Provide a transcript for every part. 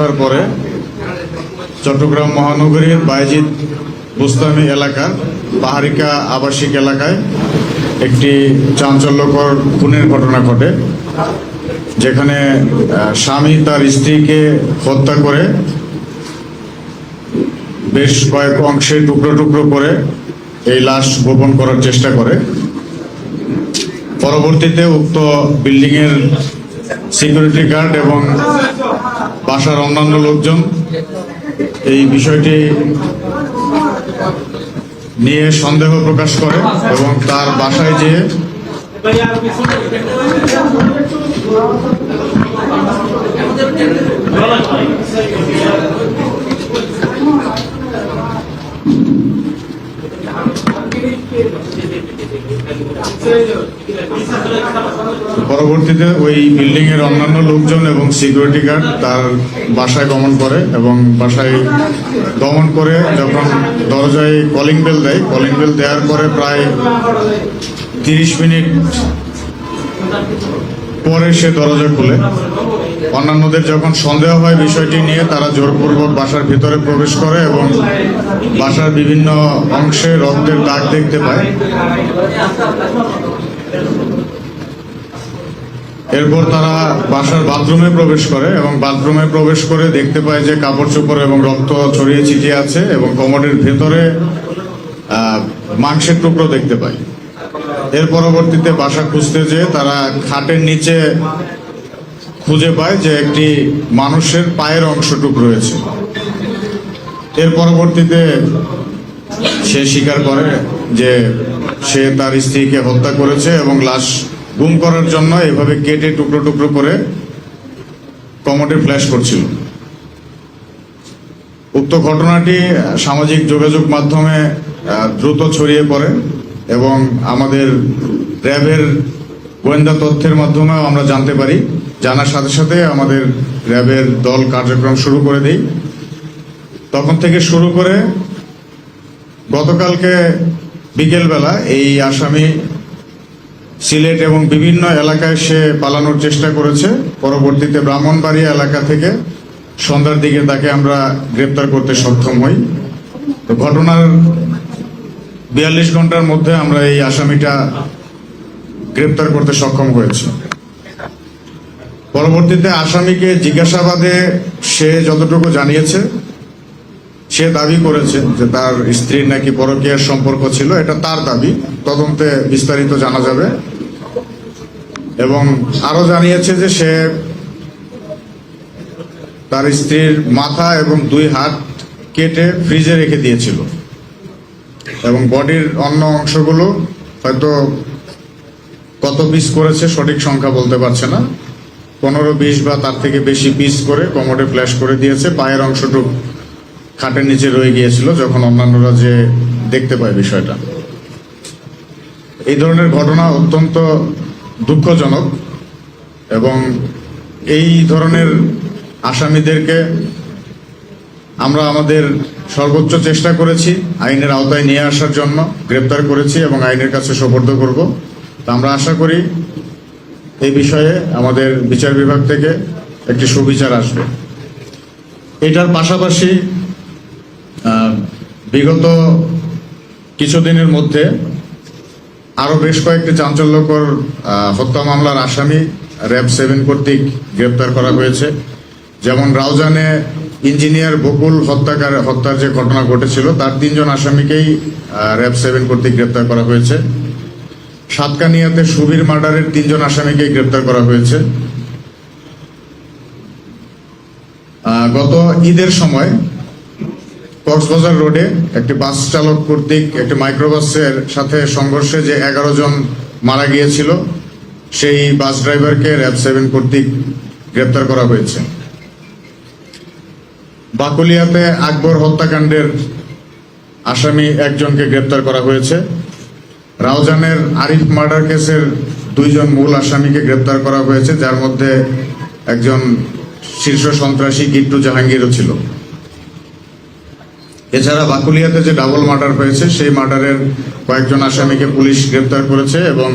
সন্ধ্যার পরে চট্টগ্রাম মহানগরীর বাইজিদ বুস্তামি এলাকার পাহাড়িকা আবাসিক এলাকায় একটি চাঞ্চল্যকর খুনের ঘটনা ঘটে, যেখানে স্বামী তার স্ত্রীকে হত্যা করে বেশ কয়েক অংশে টুকরো টুকরো করে এই লাশ গোপন করার চেষ্টা করে। পরবর্তীতে উক্ত বিল্ডিং এর সিকিউরিটি গার্ড এবং বাসার অন্যান্য লোকজন এই বিষয়টি নিয়ে সন্দেহ প্রকাশ করে এবং তার বাসায় যেয়ে পরবর্তীতে ওই বিল্ডিং এর অন্যান্য লোকজন এবং সিকিউরিটি গার্ড তার বাসায় গমন করে এবং বাসায় গমন করে যখন দরজায় কলিং বেল দেয় কলিং বেল দেওয়ার পরে প্রায় তিরিশ মিনিট পরে সে দরজা খুলে। অন্যান্যদের যখন সন্দেহ হয় বিষয়টি নিয়ে, তারা জোরপূর্বক বাসার ভিতরে প্রবেশ করে এবং বাসার বিভিন্ন অংশে রক্তের দাগ দেখতে পায়। এরপর তারা বাসার বাথরুমে প্রবেশ করে এবং বাথরুমে প্রবেশ করে দেখতে পায় যে কাপড় চোপড় এবং রক্ত ছড়িয়ে ছিটিয়ে আছে এবং কমোডের ভেতরে মাংসের টুকরো দেখতে পায়। এর পরবর্তীতে বাসা খুঁজতে যেয়ে তারা খাটের নিচে খুঁজে পায় যে একটি মানুষের পায়ের অংশটুক রয়েছে। এর পরবর্তীতে সে স্বীকার করে যে সে তার স্ত্রীকে হত্যা করেছে এবং লাশ গুম করার জন্য এভাবে কেটে টুকরো টুকরো করে কমোডে ফ্ল্যাশ করছিল। উক্ত ঘটনাটি সামাজিক যোগাযোগ মাধ্যমে দ্রুত ছড়িয়ে পড়ে এবং আমাদের র্যাবের গোয়েন্দা তথ্যের মাধ্যমেও আমরা জানতে পারি। জানার সাথে সাথে আমাদের র্যাবের দল কার্যক্রম শুরু করে দেই। তখন থেকে শুরু করে গতকালকে বিকেলবেলা এই আসামি সিলেট এবং বিভিন্ন এলাকায় সে পালানোর চেষ্টা করেছে। পরবর্তীতে ব্রাহ্মণবাড়িয়া এলাকা থেকে সন্ধ্যার দিকে তাকে আমরা গ্রেপ্তার করতে সক্ষম হই। তো ঘটনার বিয়াল্লিশ ঘণ্টার মধ্যে আমরা এই আসামিটা গ্রেপ্তার করতে সক্ষম হয়েছে। পরবর্তীতে আসামিকে জিজ্ঞাসাবাদে সে যতটুকু জানিয়েছে, সে দাবি করেছে যে তার স্ত্রীর নাকি পরকীয়ার সম্পর্ক ছিল, এটা তার দাবি। তদন্তে বিস্তারিত জানা যাবে। এবং আরও জানিয়েছে যে সে তার স্ত্রীর মাথা এবং দুই হাত কেটে ফ্রিজে রেখে দিয়েছিল। এবং বডির অন্য অংশগুলো হয়তো কত পিস করেছে, সঠিক সংখ্যা বলতে পারছে না। পনেরো, বিশ বা তার থেকে বেশি পিস করে কমোডে ফ্ল্যাশ করে দিয়েছে। পায়ের অংশটুক খাটের নিচে রয়ে গিয়েছিল, যখন অন্যান্যরা যে দেখতে পায় বিষয়টা। এই ধরনের ঘটনা অত্যন্ত দুঃখজনক এবং এই ধরনের আসামিদেরকে আমরা আমাদের সর্বোচ্চ চেষ্টা করেছি, আইনের আওতায় নিয়ে আসার জন্য গ্রেপ্তার করেছি এবং আইনের কাছে সোপর্দ করব। তা আমরা আশা করি এই বিষয়ে আমাদের বিচার বিভাগ থেকে একটি সুবিচার আসবে। এটার পাশাপাশি বিগত কিছুদিনের মধ্যে আরও বেশ কয়েকটি চাঞ্চল্যকর হত্যা মামলার আসামি র্যাব সেভেন কর্তৃক গ্রেপ্তার করা হয়েছে। যেমন রাউজানে ইঞ্জিনিয়ার বকুল হত্যাকার হত্যার যে ঘটনা ঘটেছিল, তার তিনজন আসামিকেই র্যাব সেভেন কর্তৃক গ্রেপ্তার করা হয়েছে। সাতকানিয়াতে সুবীর মার্ডারের তিনজন আসামিকে গ্রেপ্তার করা হয়েছে। গত ঈদের সময় কক্সবাজার রোডে একটি বাস চালক কর্তৃক একটি মাইক্রোবাসের সাথে সংঘর্ষে যে এগারো জন মারা গিয়েছিল, সেই বাস ড্রাইভারকে র্যাব সেভেন কর্তৃক গ্রেপ্তার করা হয়েছে। বাকুলিয়াতে আকবর হত্যাকাণ্ডের আসামি একজনকে গ্রেপ্তার করা হয়েছে। রাউজানের আরিফ মার্ডার কেসের দুইজন মূল আসামিকে গ্রেপ্তার করা হয়েছে, যার মধ্যে একজন শীর্ষ সন্ত্রাসী গিট্টু জাহাঙ্গীরও ছিল। এছাড়া বাকুলিয়াতে যে ডাবল মার্ডার হয়েছে, সেই মার্ডারের কয়েকজন আসামিকে পুলিশ গ্রেপ্তার করেছে এবং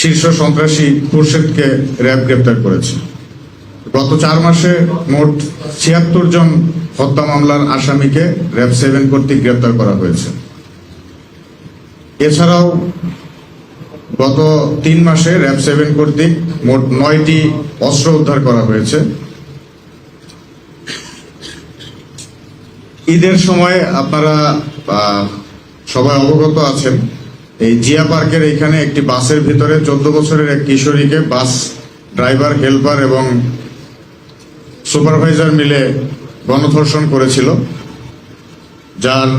শীর্ষ সন্ত্রাসী খুরশেদকে র্যাব গ্রেপ্তার করেছে। গত চার মাসে মোট ছিয়াত্তর জন হত্যা মামলার আসামিকে র্যাব সেভেন কর্তৃক গ্রেপ্তার করা হয়েছে। এছাড়াও গত তিন মাসে র্যাব সেভেন কর্তৃক মোট নয়টি অস্ত্র উদ্ধার করা হয়েছে। ঈদের সময় আপনারা সবাই অবগত আছেন, এই জিয়া পার্কের এখানে একটি বাসের ভিতরে চোদ্দ বছরের এক কিশোরীকে বাস, ড্রাইভার, হেল্পার এবং সুপারভাইজার মিলে গণধর্ষণ করেছিল। যার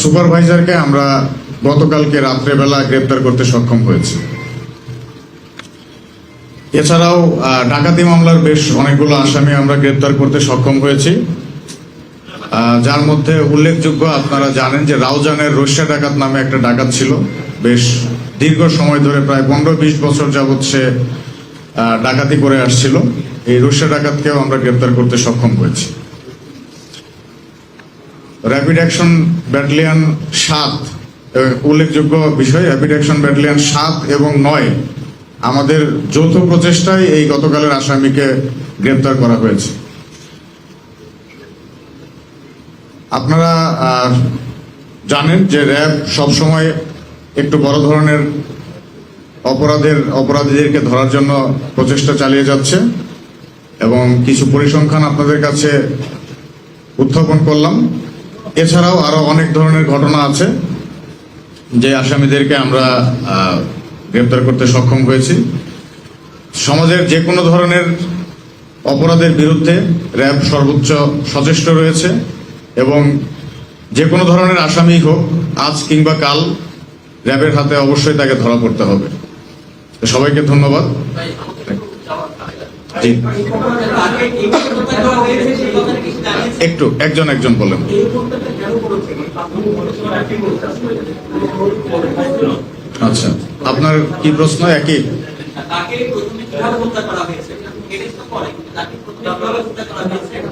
সুপারভাইজারকে আমরা গতকালকে রাত্রেবেলা গ্রেপ্তার করতে সক্ষম হয়েছে। এছাড়াও ডাকাতি মামলার বেশ অনেকগুলো আসামি আমরা গ্রেপ্তার করতে সক্ষম হয়েছি। যার মধ্যে উল্লেখযোগ্য আপনারা জানেন যে রাউজানের রষ্যা ডাকাত নামে একটা ডাকাত ছিল। বেশ দীর্ঘ সময় ধরে প্রায় পনেরো বিশ বছর যাবৎ সে ডাকাতি করে আসছিল। এই রষ্যা ডাকাতকেও আমরা গ্রেপ্তার করতে সক্ষম হয়েছি। র্যাপিড অ্যাকশন ব্যাটালিয়ন সাত উল্লেখযোগ্য বিষয় র্যাপিড অ্যাকশন ব্যাটালিয়ন সাত এবং নয় আমাদের যৌথ প্রচেষ্টায় এই গতকালের আসামিকে গ্রেপ্তার করা হয়েছে। আপনারা জানেন যে র্যাব সবসময় একটু বড় ধরনের অপরাধের, অপরাধীদেরকে ধরার জন্য প্রচেষ্টা চালিয়ে যাচ্ছে এবং কিছু পরিসংখ্যান আপনাদের কাছে উত্থাপন করলাম। এছাড়াও আরও অনেক ধরনের ঘটনা আছে। যে আসামিদেরকে আমরা গ্রেপ্তার করতে সক্ষম হয়েছি। সমাজের যে কোনো ধরনের অপরাধের বিরুদ্ধে র্যাব সর্বোচ্চ সচেষ্ট রয়েছে এবং যে কোনো ধরনের আসামি হোক, আজ কিংবা কাল, র্যাবের হাতে অবশ্যই তাকে ধরা পড়তে হবে। সবাইকে ধন্যবাদ। একটু, একজন একজন বলেন। আচ্ছা আপনার কি প্রশ্ন একই? তাকে প্রথমে কীভাবে হত্যা করা হয়েছে? এটা তো পরে। তাকে প্রথমে কীভাবে করা হয়েছে?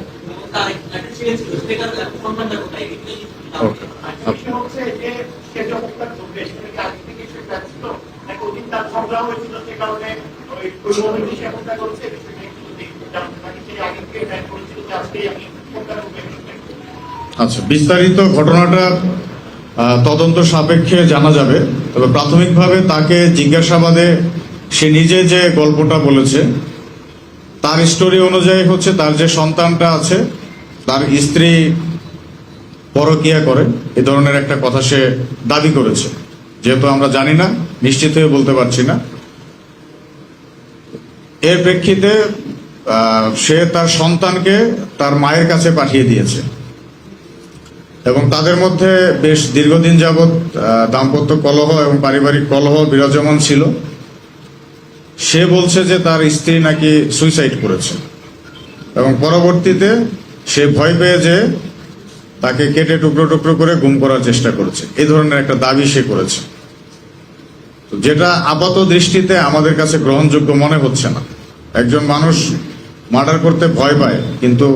তার একটা ছেলে। ছিল। সেটা কোথায় আমি আচ্ছা বিস্তারিত ঘটনাটা তদন্ত সাপেক্ষে জানা যাবে। তবে প্রাথমিকভাবে তাকে জিজ্ঞাসাবাদে সে নিজে যে গল্পটা বলেছে, তার স্টোরি অনুযায়ী হচ্ছে তার যে সন্তানটা আছে, তার স্ত্রী পরকিয়া করে, এ ধরনের একটা কথা সে দাবি করেছে। যেহেতু আমরা জানি না, নিশ্চিত হয়ে বলতে পারছি না। এর প্রেক্ষিতে সে তার সন্তানকে তার মায়ের কাছে পাঠিয়ে দিয়েছে। এবং তাদের মধ্যে বেশ দীর্ঘদিন যাবৎ দাম্পত্য কলহ এবং পারিবারিক কলহ বিরাজমান ছিল। সে বলছে যে তার স্ত্রী নাকি সুইসাইড করেছে। এবং পরবর্তীতে সে ভয় পেয়ে যে তাকে কেটে টুকরো টুকরো করে গুম করার চেষ্টা করেছে। এই ধরনের একটা দাবি সে করেছে। যেটা আপাত দৃষ্টিতে আমাদের কাছে গ্রহণযোগ্য মনে হচ্ছে না। একজন মানুষ মার্ডার করতে ভয় পায়, কিন্তু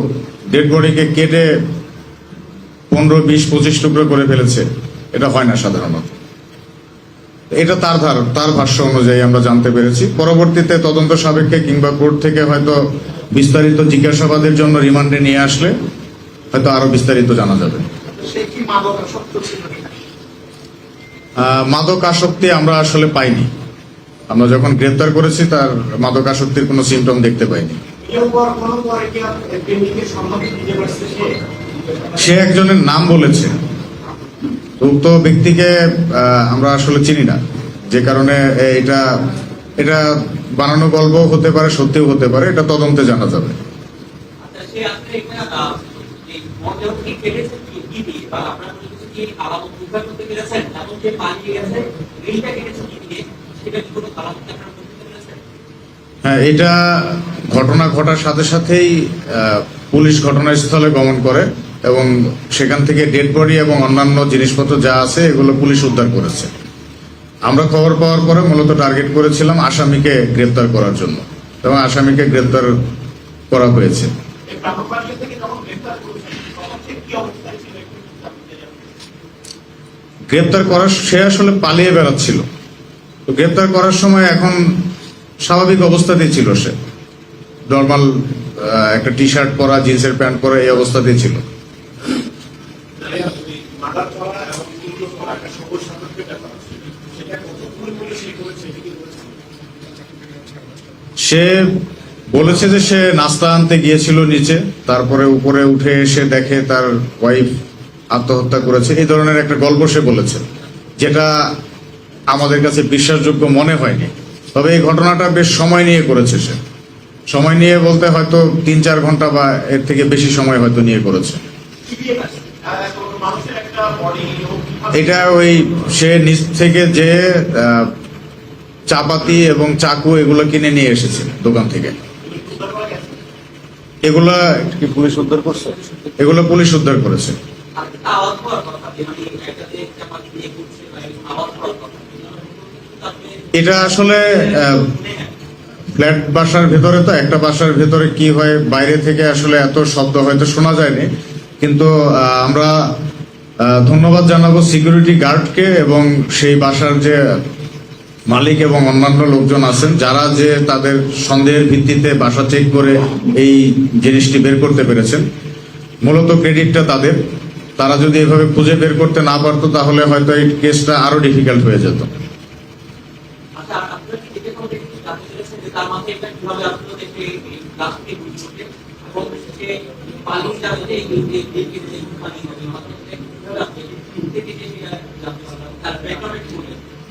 ডেড বডিকে কেটে পনেরো বিশ পঁচিশ টুকরো করে ফেলেছে। এটা হয় না সাধারণত। এটা তার ধার তার ভাষ্য অনুযায়ী আমরা জানতে পেরেছি। পরবর্তীতে তদন্ত সাপেক্ষে কিংবা কোর্ট থেকে হয়তো বিস্তারিত জিজ্ঞাসাবাদের জন্য রিমান্ডে নিয়ে আসলে হয়তো আরও বিস্তারিত জানা যাবে। মাদক আসক্তি আমরা আসলে পাইনি। আমরা যখন গ্রেপ্তার করেছি তার মাদক আসক্তির কোনো সিমটম দেখতে পাইনি। সে একজনের নাম বলেছে। উক্ত ব্যক্তিকে আমরা আসলে চিনি না। যে কারণে এটা এটা বানানো গল্প হতে পারে সত্যিও হতে পারে এটা তদন্তে জানা যাবে। আচ্ছা হ্যাঁ এটা ঘটনা ঘটার সাথে সাথেই আহ, পুলিশ ঘটনাস্থলে গমন করে। এবং সেখান থেকে ডেড বডি এবং অন্যান্য জিনিসপত্র যা আছে, এগুলো পুলিশ উদ্ধার করেছে। আমরা খবর পাওয়ার পরে মূলত টার্গেট করেছিলাম আসামিকে গ্রেপ্তার করার জন্য এবং আসামিকে গ্রেপ্তার করা হয়েছে। গ্রেপ্তার করার, সে আসলে পালিয়ে বেড়াচ্ছিল। তো গ্রেপ্তার করার সময় এখন স্বাভাবিক অবস্থাতেই ছিল সে। নর্মাল একটা টি শার্ট পরা জিন্সের প্যান্ট পরা এই অবস্থাতেই ছিল মার্ডার করা এবং গুরুত্ব করা একটা সবুজ সাধকের ব্যাপার আছে সেটা কতক্ষণ পুলিশ এই করেছে এটা কি করেছে সে বলেছে যে সে নাস্তা আনতে গিয়েছিল নিচে তারপরে উপরে উঠে এসে দেখে তার ওয়াইফ আত্মহত্যা করেছে। এই ধরনের একটা গল্প সে বলেছে যেটা আমাদের কাছে বিশ্বাসযোগ্য মনে হয়নি। তবে এই ঘটনাটা বেশ সময় নিয়ে করেছে সে। সময় নিয়ে বলতে হয়তো তিন চার ঘণ্টা বা এর থেকে বেশি সময় হয়তো নিয়ে করেছে। এটা ওই সে নিচ থেকে যে চাপাতি এবং চাকু এগুলো কিনে নিয়ে এসেছে দোকান থেকে। এগুলা কি পুলিশ উদ্ধার করছে? এগুলো পুলিশ উদ্ধার করেছে। এটা আসলে ফ্ল্যাট বাসার ভেতরে তো একটা বাসার ভেতরে কি হয় বাইরে থেকে আসলে এত শব্দ হয়তো শোনা যায়নি। কিন্তু আমরা ধন্যবাদ জানাব সিকিউরিটি গার্ডকে এবং সেই বাসার যে মালিক এবং অন্যান্য লোকজন আছেন, যারা যে তাদের সন্দেহের ভিত্তিতে বাসা চেক করে এই জিনিসটি বের করতে পেরেছেন। মূলত ক্রেডিটটা তাদের। তারা যদি এভাবে খুঁজে বের করতে না পারতো, তাহলে হয়তো এই কেসটা আরও ডিফিকাল্ট হয়ে যেত।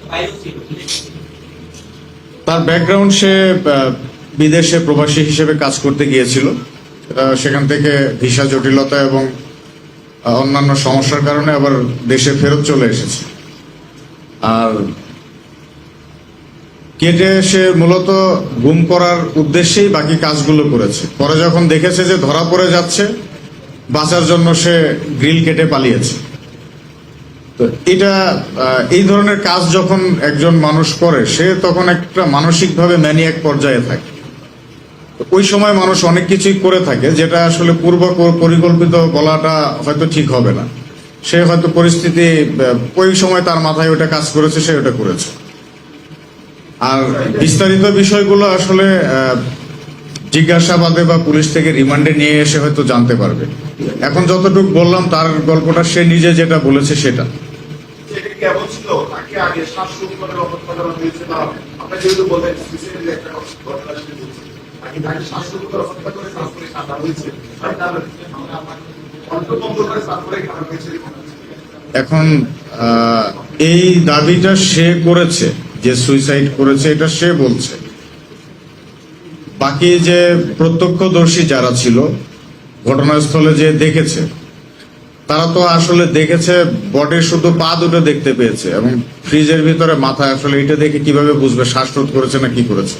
আচ্ছা তার ব্যাকগ্রাউন্ড সে বিদেশে প্রবাসী হিসেবে কাজ করতে গিয়েছিল। সেখান থেকে ভিসা জটিলতা এবং অন্যান্য সমস্যার কারণে আবার দেশে ফেরত চলে এসেছে। আর কেটে সে মূলত গুম করার উদ্দেশ্যেই বাকি কাজগুলো করেছে। পরে যখন দেখেছে যে ধরা পড়ে যাচ্ছে, বাঁচার জন্য সে গ্রিল কেটে পালিয়েছে। তো এটা এই ধরনের কাজ যখন একজন মানুষ করে, সে তখন একটা মানসিকভাবে ম্যানিয়াক পর্যায়ে থাকে। ওই সময় মানুষ অনেক কিছুই করে থাকে, যেটা আসলে পূর্ব পরিকল্পিত বলাটা হয়তো ঠিক হবে না। সে হয়তো পরিস্থিতি ওই সময় তার মাথায় ওটা কাজ করেছে, সে ওটা করেছে। আর বিস্তারিত বিষয়গুলো আসলে জিজ্ঞাসাবাদে বা পুলিশ থেকে রিমান্ডে নিয়ে এসে হয়তো জানতে পারবে। এখন যতটুকু বললাম, তার গল্পটা সে নিজে যেটা বলেছে সেটা। আগে বা আপনার যেহেতু একটা ঘটনা এখন এই দাবিটা সে করেছে, যে সুইসাইড করেছে, এটা সে বলছে। বাকি যে প্রত্যক্ষদর্শী যারা ছিল, ঘটনাস্থলে যে দেখেছে তারা তো আসলে দেখেছে বডির শুধু পা দুটো দেখতে পেয়েছে এবং ফ্রিজের ভিতরে মাথা আসলে এটা দেখে কীভাবে বুঝবে, শ্বাসরোধ করেছে না কি করেছে।